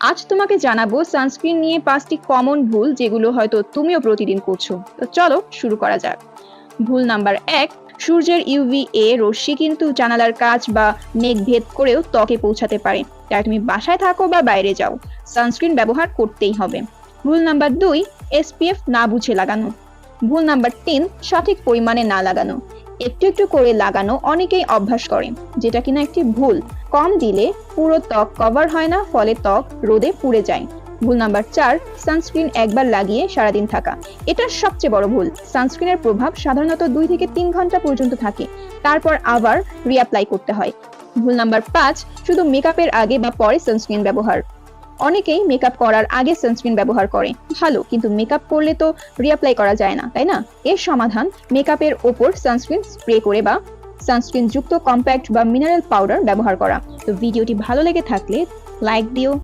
আজ তোমাকে জানাব সানস্ক্রিন নিয়ে পাঁচটি কমন ভুল যেগুলো হয়তো তুমিও প্রতিদিন করছ। তো চলো শুরু করা যাক। ভুল নাম্বার এক, সূর্যের ইউভি এ রশ্মি কিন্তু জানালার কাজ বা মেঘ ভেদ করেও ত্বকে পৌঁছাতে পারে। তাই তুমি বাসায় থাকো বা বাইরে যাও। সানস্ক্রিন ব্যবহার করতেই হবে। ভুল নাম্বার দুই এসপিএফ না বুঝে লাগানো। ভুল নাম্বার তিন, সঠিক পরিমাণে না লাগানো। একটু একটু করে লাগানো অনেকেই অভ্যাস করে, যেটা কিনা একটি ভুল। কম দিলে পুরো ত্বক কভার হয় না, ফলে ত্বক রোদে পুড়ে যায়। ভুল নাম্বার চার সানস্ক্রিন একবার লাগিয়ে সারাদিন থাকা। এটা সবচেয়ে বড় ভুল। সানস্ক্রিনের প্রভাব সাধারণত দুই থেকে তিন ঘণ্টা পর্যন্ত থাকে। তারপর আবার রিঅ্যাপ্লাই করতে হয়। ভুল নাম্বার পাঁচ, শুধু মেকআপের আগে বা পরে সানস্ক্রিন ব্যবহার। অনেকেই মেকআপ করার আগে সানস্ক্রিন ব্যবহার করে। ভালো, কিন্তু মেকআপ করলে তো রিঅ্যাপ্লাই করা যায় না, তাই না? এর সমাধান মেকআপের ওপর সানস্ক্রিন স্প্রে করে বা সানস্ক্রিন যুক্ত কম্প্যাক্ট বা মিনারেল পাউডার ব্যবহার করা। তো ভিডিওটি ভালো লেগে থাকলে লাইক দিও।